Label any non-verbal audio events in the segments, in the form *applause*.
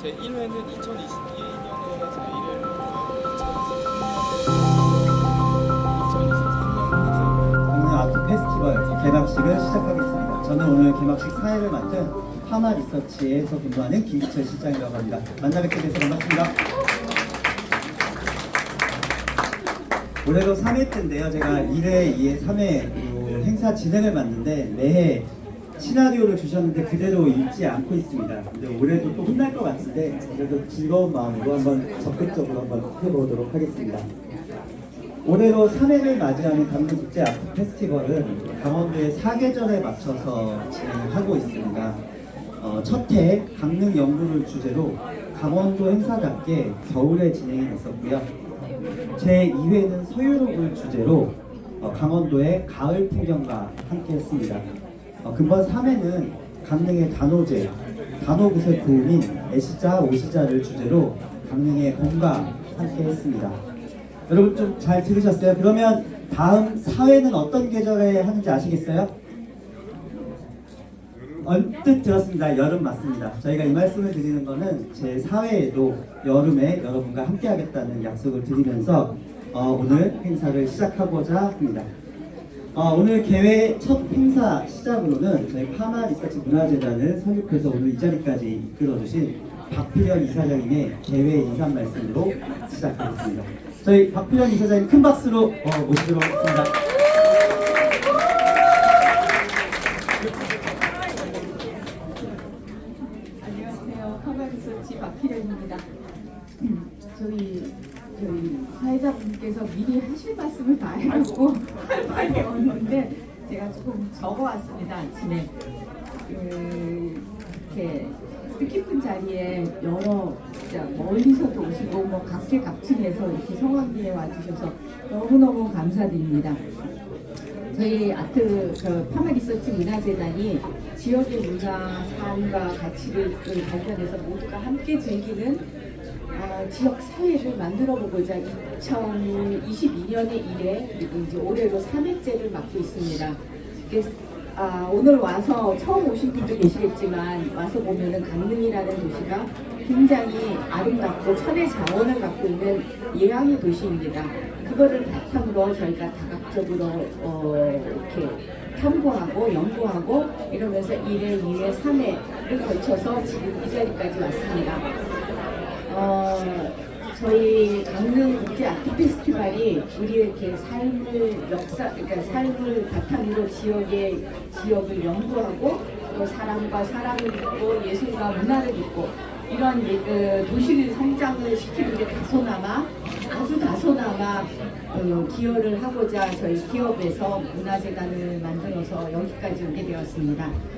제 1회는 2022년에 해서 1회를 2023년부터 강릉 아트 페스티벌 개막식을 시작하겠습니다. 저는 오늘 개막식 사회를 맡은 파마 리서치에서 근무하는 김기철 실장이라고 합니다. 만나 뵙게 돼서 반갑습니다. 올해로 3회째인데요. 제가 1회, 2회, 3회 행사 진행을 맡는데 매해 시나리오를 주셨는데 그대로 읽지 않고 있습니다. 근데 올해도 또 혼날 것 같은데 그래도 즐거운 마음으로 한번 적극적으로 한번 해보도록 하겠습니다. 올해로 3회를 맞이하는 강릉국제 아트 페스티벌은 강원도의 사계절에 맞춰서 진행하고 있습니다. 어, 첫해 강릉 연구를 주제로 강원도 행사답게 겨울에 진행이 됐었고요. 제 2회는 서유록을 주제로 어, 강원도의 가을 풍경과 함께 했습니다. 어, 금번 3회는 강릉의 단오제, 단오굿의 고음인 애시자, 오시자를 주제로 강릉의 봄과 함께 했습니다. 여러분 좀 잘 들으셨어요? 그러면 다음 사회는 어떤 계절에 하는지 아시겠어요? 언뜻 들었습니다. 여름 맞습니다. 저희가 이 말씀을 드리는 거는 제 사회에도 여름에 여러분과 함께 하겠다는 약속을 드리면서 어, 오늘 행사를 시작하고자 합니다. 어, 오늘 개회 첫 행사 시작으로는 저희 파마 리서치 문화재단을 설립해서 오늘 이 자리까지 이끌어주신 박필현 이사장님의 개회 인사 말씀으로 시작하겠습니다. 저희 박필현 이사장님 큰 박수로 어, 모시도록 하겠습니다. 안녕하세요. 카바리서치 박희련입니다. 저희 저희 사회자분께서 미리 하실 말씀을 다 해놓고 조금 적어왔습니다 아침에 그, 이렇게 뜻깊은 자리에 여러 진짜 멀리서도 오시고 뭐 각계각층에서 이렇게 성황리에 와주셔서 너무너무 감사드립니다. 저희 아트 그 파마 리서치 문화재단이 지역의 문화, 삶과 가치를 발견해서 모두가 함께 즐기는 아, 지역 사회를 만들어 보고자 2022년에 1회 그리고 이제 올해로 3회째를 맡고 있습니다. 아, 오늘 와서 처음 오신 분도 계시겠지만 와서 보면은 강릉이라는 도시가 굉장히 아름답고 천의 자원을 갖고 있는 예향의 도시입니다. 그거를 바탕으로 저희가 다각적으로 어, 이렇게 탐구하고 연구하고 이러면서 1회, 2회, 3회를 거쳐서 지금 이 자리까지 왔습니다. 어, 저희 강릉 국제 아트 페스티벌이 우리의 이렇게 삶을 역사, 그러니까 삶을 바탕으로 지역의 지역을 연구하고 또 사람과 사람을 잇고 예술과 문화를 잇고 이런 예, 그 도시를 성장을 시키는 게 다소나마 아주 다소나마 어, 기여를 하고자 저희 기업에서 문화재단을 만들어서 여기까지 오게 되었습니다.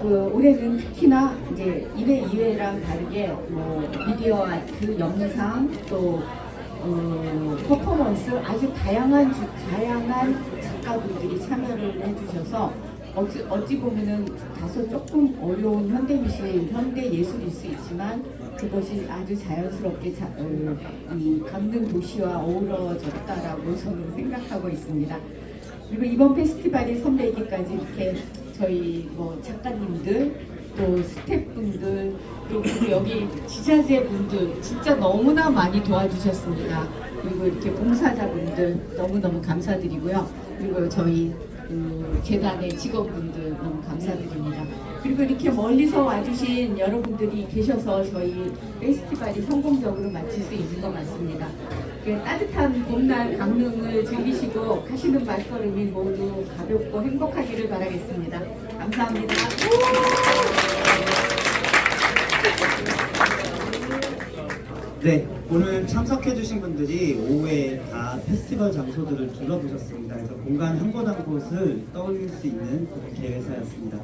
그 올해는 특히나 이제 1회, 2회랑 다르게 뭐 미디어 아트, 영상 또 어, 퍼포먼스 아주 다양한 주, 다양한 작가분들이 참여를 해주셔서 어찌, 어찌 보면은 다소 조금 어려운 현대 미술, 현대 예술일 수 있지만 그것이 아주 자연스럽게 자, 어, 이 강릉 도시와 어우러졌다라고 저는 생각하고 있습니다. 그리고 이번 페스티벌이 선배이기까지 이렇게 저희 뭐 작가님들 또 스태프분들 또 그리고 여기 지자재 분들 진짜 너무나 많이 도와주셨습니다. 그리고 이렇게 봉사자분들 너무너무 감사드리고요. 그리고 저희 그 재단의 직원분들 너무 감사드립니다. 그리고 이렇게 멀리서 와주신 여러분들이 계셔서 저희 페스티벌이 성공적으로 마칠 수 있는 것 같습니다. 그 따뜻한 봄날 강릉을 즐기시고 가시는 발걸음이 모두 가볍고 행복하기를 바라겠습니다. 감사합니다. 네, 오늘 참석해주신 분들이 오후에 다 페스티벌 장소들을 둘러보셨습니다. 그래서 공간 한 곳 한 곳을 떠올릴 수 있는 그런 개회사였습니다.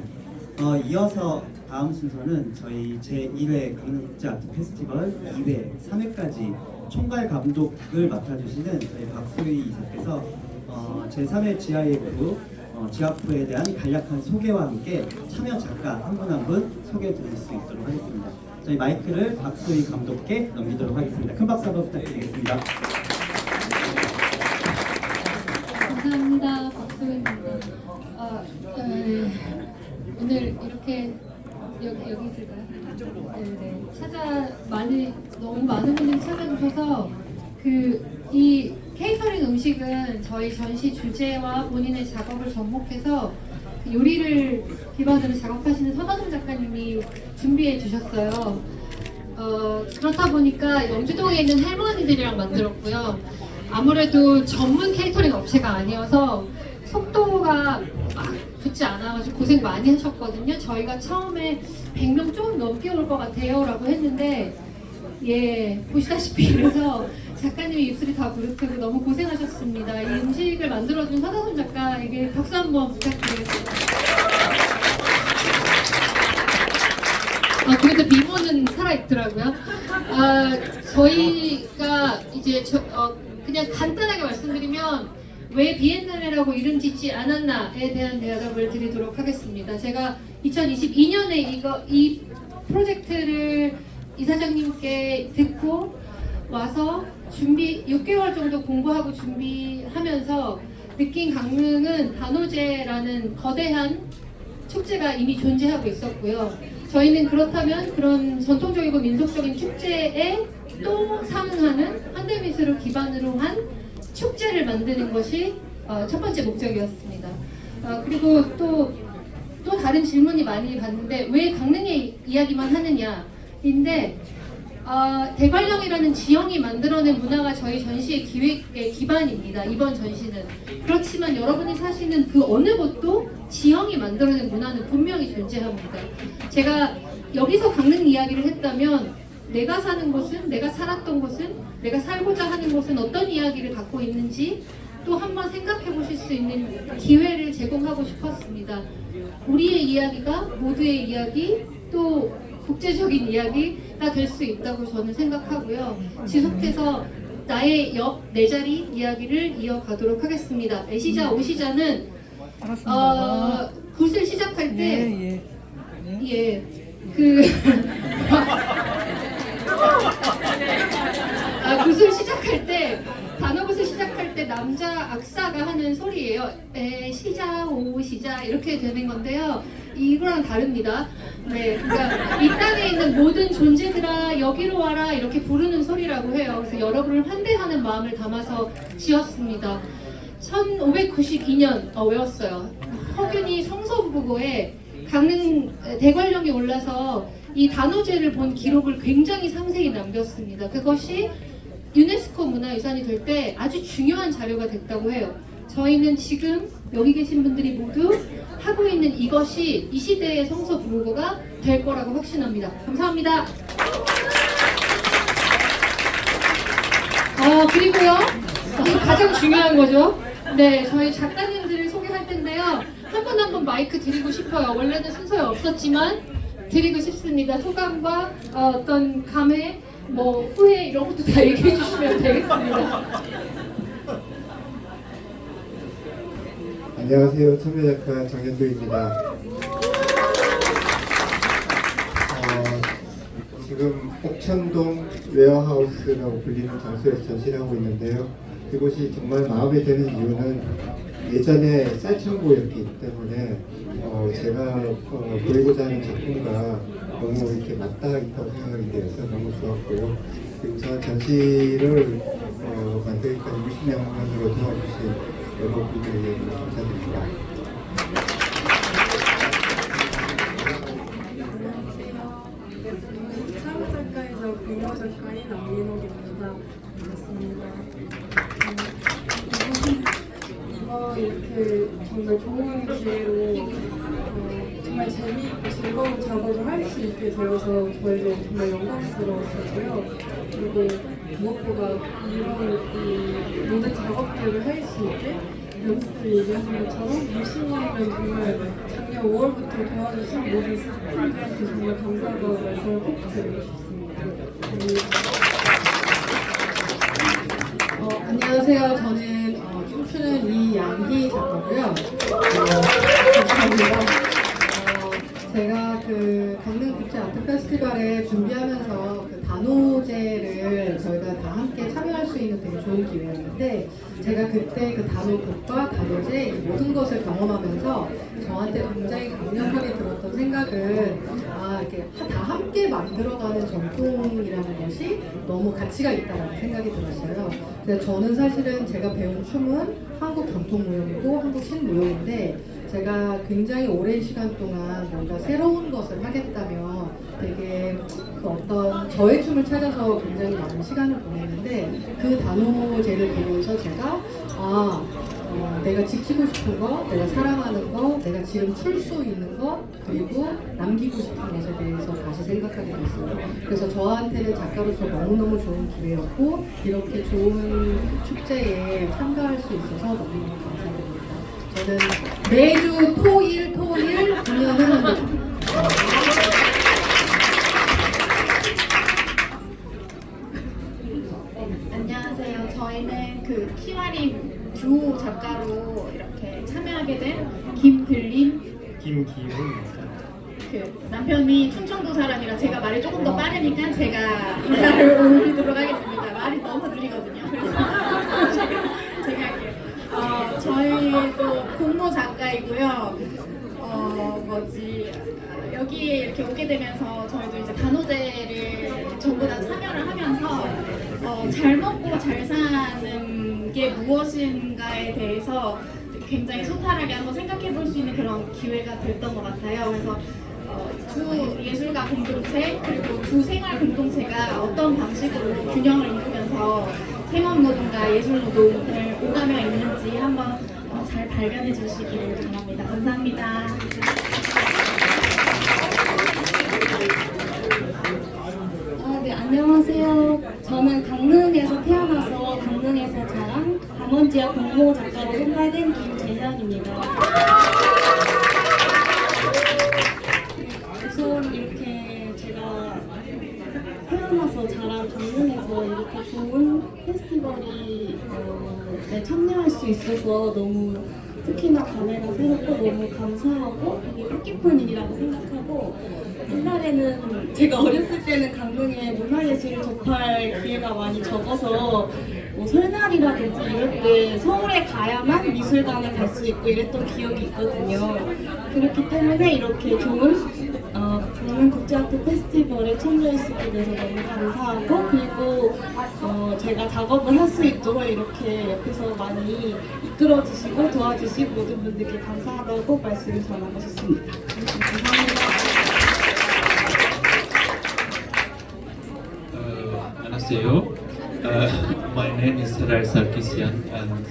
어, 이어서 다음 순서는 저희 제1회 강릉국제 아트 페스티벌 2회, 3회까지 총괄 감독을 맡아주시는 저희 박소희 이사께서 어, 제3회 GIF 어, 지하프에 대한 간략한 소개와 함께 참여 작가 한 분 한 분 소개해 드릴 수 있도록 하겠습니다. 저희 마이크를 박소희 감독께 넘기도록 하겠습니다. 큰 박수 한번 부탁드리겠습니다. 감사합니다. 박소희입니다. 아, 에, 오늘 이렇게 여기 여기 있을까요? 네네. 찾아 많이 너무 많은 분들이 찾아주셔서 그 이 케이터링 음식은 저희 전시 주제와 본인의 작업을 접목해서 그 요리를 기반으로 작업하시는 서다솜 작가님이 준비해 주셨어요. 어, 그렇다 보니까 영주동에 있는 할머니들이랑 만들었고요. 아무래도 전문 케이터링 업체가 아니어서 속도가 막 붙지 않아가지고 고생 많이 하셨거든요. 저희가 처음에 100명 좀 넘게 올 것 같아요. 라고 했는데, 예, 보시다시피 그래서 작가님의 입술이 다 부르트고 너무 고생하셨습니다. 이 음식을 만들어준 서다솜 작가에게 박수 한번 부탁드리겠습니다. 아, 그래도 미모는 살아있더라고요. 아, 저희가 이제 저, 어, 그냥 간단하게 말씀드리면 왜 비엔날레라고 이름 짓지 않았나에 대한 대답을 드리도록 하겠습니다. 제가 2022년에 이거 이 프로젝트를 이사장님께 듣고 와서 준비 6개월 정도 공부하고 준비하면서 느낀 강릉은 단오제라는 거대한 축제가 이미 존재하고 있었고요. 저희는 그렇다면 그런 전통적이고 민속적인 축제에 또 상응하는 현대미술을 기반으로 한 축제를 만드는 것이 어, 첫 번째 목적이었습니다. 어, 그리고 또, 또 다른 질문이 많이 받는데 왜 강릉의 이야기만 하느냐 인데 어, 대관령이라는 지형이 만들어낸 문화가 저희 전시의 기획의 기반입니다. 이번 전시는. 그렇지만 여러분이 사시는 그 어느 곳도 지형이 만들어낸 문화는 분명히 존재합니다. 제가 여기서 강릉 이야기를 했다면 내가 사는 곳은, 내가 살았던 곳은, 내가 살고자 하는 곳은 어떤 이야기를 갖고 있는지 또 한번 생각해 보실 수 있는 기회를 제공하고 싶었습니다. 우리의 이야기가 모두의 이야기 또 국제적인 이야기가 될 수 있다고 저는 생각하고요. 지속해서 나의 옆내 자리 이야기를 이어가도록 하겠습니다. 애시자 오시자는 어, 굿을 시작할 때 예, 그 *laughs* 아, 굿을 시작할 때 단어굿을 시작할 때 남자 악사가 하는 소리예요. 에 시자 오 시자 이렇게 되는 건데요. 이거랑 다릅니다. 네, 그러니까 이 땅에 있는 모든 존재들아 여기로 와라 이렇게 부르는 소리라고 해요. 그래서 여러분을 환대하는 마음을 담아서 지었습니다. 1592년 어, 외웠어요. 허균이 성서부고에 강릉 대관령에 올라서 이 단오제를 본 기록을 굉장히 상세히 남겼습니다. 그것이 유네스코 문화유산이 될 때 아주 중요한 자료가 됐다고 해요. 저희는 지금 여기 계신 분들이 모두 하고 있는 이것이 이 시대의 성서 부르고가 될 거라고 확신합니다. 감사합니다. 아 그리고요 가장 중요한 거죠. 네 저희 작가님들을 소개할 텐데요. 한 분 한 분 마이크 드리고 싶어요. 원래는 순서에 없었지만 드리고 싶습니다. 소감과 어, 어떤 감회, 뭐 후회 이런 것도 다 *laughs* 얘기해 주시면 되겠습니다. 안녕하세요. 참여작가 정현도입니다. 어, 지금 옥천동 웨어하우스라고 불리는 장소에서 전시를 하고 있는데요. 이곳이 정말 마음에 드는 이유는 예전에 쌀창고였기 때문에 어, 제가 어, 보이고자 하는 작품과 너무 이렇게 맞닿아 있다고 생각이 되어서 너무 좋았고요. 그리고 저 전시를 어, 만들기까지 60명으로 도와주신 여러분들에게 감사드립니다. 이렇게 정말 좋은 기회로 어, 정말 재미있고 즐거운 작업을 할 수 있게 되어서 저희도 정말 영광스러웠었고요. 그리고 무엇보다 이런 이 모든 작업들을 할 수 있게 연습을 얘기하신 것처럼 60년이면 정말 작년 5월부터 도와주신 모든 스태프분들한테 정말 감사하다는 말씀을 꼭 드리고 싶습니다. 어, 안녕하세요. 저는 어, 춤추는 이양희 작가고요. 어, 감사합니다. 어, 제가 그 강릉 국제 아트 페스티벌에 준비하면서 좋은 기회였는데 제가 그때 그 단오극과 단오제 이 모든 것을 경험하면서 저한테 굉장히 강력하게 들었던 생각은 아 이렇게 다 함께 만들어가는 전통이라는 것이 너무 가치가 있다는 생각이 들었어요. 그래서 저는 사실은 제가 배운 춤은 한국 전통 무용이고 한국 신무용인데 제가 굉장히 오랜 시간 동안 뭔가 새로운 것을 하겠다면 되게 그 어떤 저의 춤을 찾아서 굉장히 많은 시간을 보냈는데 그 단호제를 보면서 제가 아 어, 내가 지키고 싶은 거, 내가 사랑하는 거, 내가 지금 출 수 있는 거, 그리고 남기고 싶은 것에 대해서 다시 생각하게 됐어요. 그래서 저한테는 작가로서 너무너무 좋은 기회였고, 이렇게 좋은 축제에 참가할 수 있어서 너무너무 감사드립니다. 저는 매주 토일, 토일 공연을 합니다. 안녕하세요. 저희는 그 키와리 듀오 작가로 이렇게 참여하게 된 김들림 김기훈입니다. 그 남편이 충청도 사람이라 제가 말이 조금 더 빠르니까 제가 인사를 *laughs* 올리도록 하겠습니다. 말이 너무 느리거든요. 그래서 *laughs* 제가, 제가 할게요. 어, 저희도 공모 작가이고요. 어, 뭐지. 여기에 이렇게 오게 되면서 저희도 이제 단오제를 전부 다 참여를 하면서 어, 잘 먹고 잘 사는 게 무엇인가에 대해서 굉장히 소탈하게 한번 생각해 볼 수 있는 그런 기회가 됐던 것 같아요. 그래서 어, 두 예술가 공동체 그리고 두 생활 공동체가 어떤 방식으로 균형을 이루면서 생업노동과 예술노동을 오가며 있는지 한번 어, 잘 발견해 주시기를 바랍니다. 감사합니다. 강원지역 공모 작가로 선발된 김재현입니다. 우선 이렇게 제가 태어나서 자란 강릉에서 이렇게 좋은 페스티벌이 어, 네, 참여할 수 있어서 너무 특히나 감회가 새롭고 너무 감사하고 되게 뜻깊은 일이라고 생각하고 옛날에는 제가 어렸을 때는 강릉에 문화예술을 접할 기회가 많이 적어서 뭐 설날이라든지 이럴 때 서울에 가야만 미술관에 갈 수 있고 이랬던 기억이 있거든요. 그렇기 때문에 이렇게 좋은 어, 강릉 국제아트 페스티벌에 있게 돼서 너무 감사하고 그리고 어, 제가 작업을 할 수 있도록 이렇게 옆에서 많이 이끌어 주시고 도와주신 모든 분들께 감사하다고 말씀을 전하고 싶습니다. 감사합니다. Uh, 안녕하세요. Uh, my name is Ray Sarkisian, and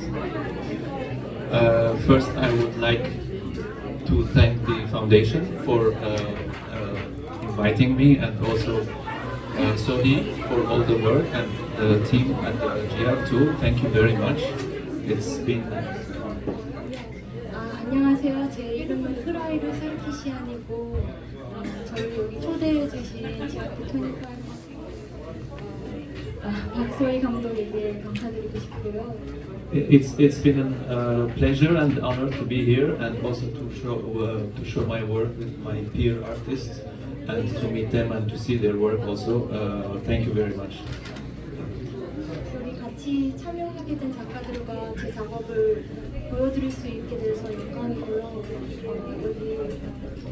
uh, first I would like to thank the foundation for uh, uh, inviting me, and also uh, Sony for all the work, and the team at the GR too. Thank you very much. It's been 아, 안녕하세요. 제 이름은 프라이드 살키시안이고 어, 저를 여기 초대해 주신 지아트 토니카 아, 박소희 감독에게 감사드리고 싶고요. It's it's been a uh, pleasure and honor to be here and also to show uh, to show my work with my peer artists and to meet them and to see their work also. Uh, thank you very much. 여기 같이 참여하게 된 작가들과 제 작업을 보여드릴 수 있게 돼서 영광이고요. 어, 여기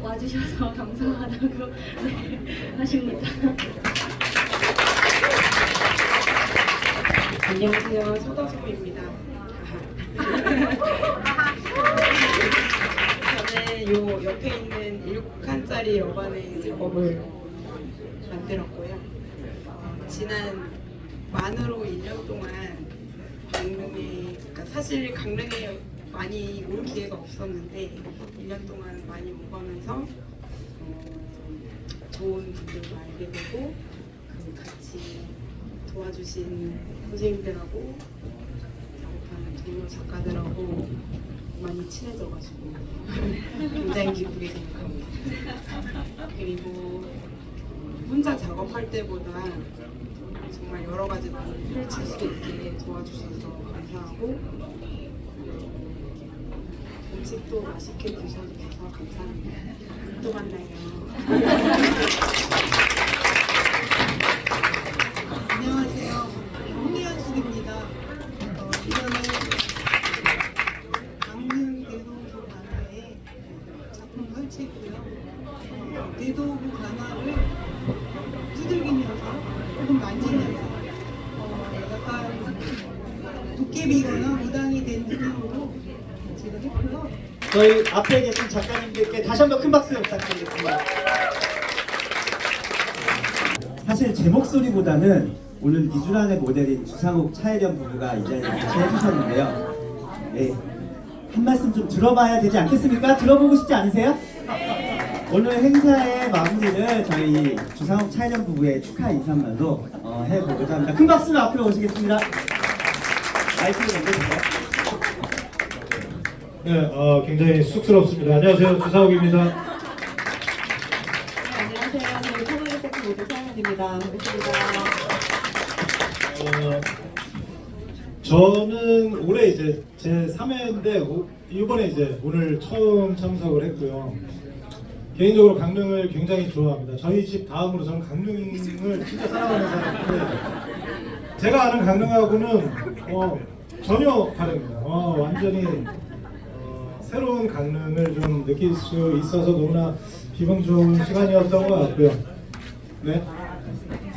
와주셔서 감사하다고 *laughs* 네, 하십니다. 안녕하세요. 서다솜입니다. 저는 요 옆에 있는 7칸짜리 여반의 작업을 만들었고요. 어, 지난 만으로 1년 동안 강릉에, 그러니까 사실 강릉에 많이 올 기회가 없었는데 1년 동안 많이 오가면서 어, 좀 좋은 분들도 알게 되고 그 같이 도와주신 선생님들하고 작업하는 동료 작가들하고 많이 친해져가지고 굉장히 기쁘게 생각합니다. 그리고 혼자 작업할 때보다 정말 여러 가지 많이 펼칠 수 있게 도와주셔서 감사하고 음식도 맛있게 드셔주셔서 감사합니다. 또 만나요. 조금 만지면 어, 약간 도깨비거나 무당이 된 느낌으로 제가 했고요. 저희 앞에 계신 작가님들께 다시 한번 큰 박수 부탁드리겠습니다. 사실 제 목소리보다는 오늘 이주란의 모델인 주상욱 차혜련 부부가 이 자리에 같이 해주셨는데요. 네, 한 말씀 좀 들어봐야 되지 않겠습니까? 들어보고 싶지 않으세요? 오늘 행사 의 마무리를 저희 주상욱 차혜련 부부의 축하 인사말로 어, 해보고자 합니다. 큰 박수로 앞으로 오시겠습니다. 마이크를 넘겨주세요. 네, 어, 굉장히 쑥스럽습니다. 안녕하세요, 주사옥입니다. 안녕하세요. 저희 커머니 세트 모델 사연입니다. 반갑습니다. 어, 저는 올해 이제 제 3회인데 이번에 이제 오늘 처음 참석을 했고요. 개인적으로 강릉을 굉장히 좋아합니다. 저희 집 다음으로 저는 강릉을 진짜 사랑하는 사람인데 제가 아는 강릉하고는 어, 전혀 다릅니다. 어, 완전히 어, 새로운 강릉을 좀 느낄 수 있어서 너무나 기분 좋은 시간이었던 것 같고요. 네.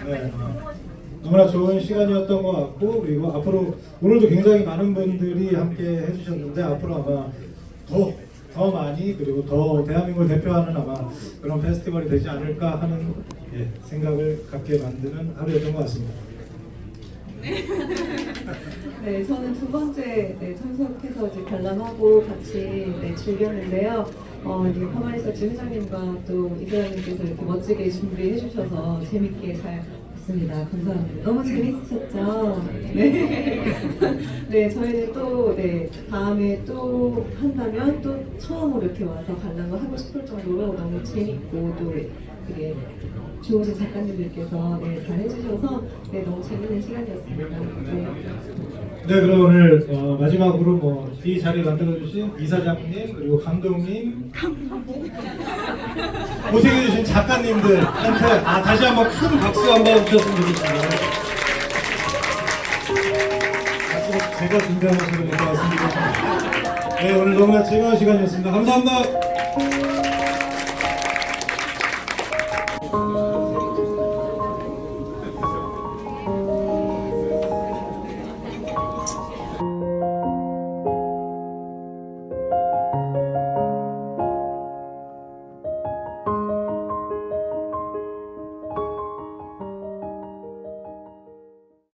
네. 어, 너무나 좋은 시간이었던 것 같고 그리고 앞으로 오늘도 굉장히 많은 분들이 함께 해주셨는데 앞으로 아마 더, 더 많이 그리고 더 대한민국을 대표하는 아마 그런 페스티벌이 되지 않을까 하는 예, 생각을 갖게 만드는 하루였던 것 같습니다. 네, *laughs* 저는 두 번째 네, 참석해서 이제 관람하고 같이 네, 즐겼는데요. 어, 이제 커머니서 회장님과 또 이사장님께서 이렇게 멋지게 준비해 주셔서 재밌게 잘 봤습니다. 감사합니다. 너무 재밌으셨죠? 네. *laughs* 네, 저희는 또, 네, 다음에 또 한다면 또 처음으로 이렇게 와서 관람을 하고 싶을 정도로 너무 재밌고 또 되게 좋으신 작가님들께서 네, 잘 해주셔서 네, 너무 재밌는 시간이었습니다. 네. 네, 그럼 오늘 어, 마지막으로 뭐 이 자리 만들어주신 이사장님 그리고 감독님 고생해주신 작가님들한테 아, 다시 한번 큰 박수 한번 주셨으면 좋겠습니다. 제가 준비한 것으로 것 같습니다. 네, 오늘 너무나 즐거운 시간이었습니다. 감사합니다.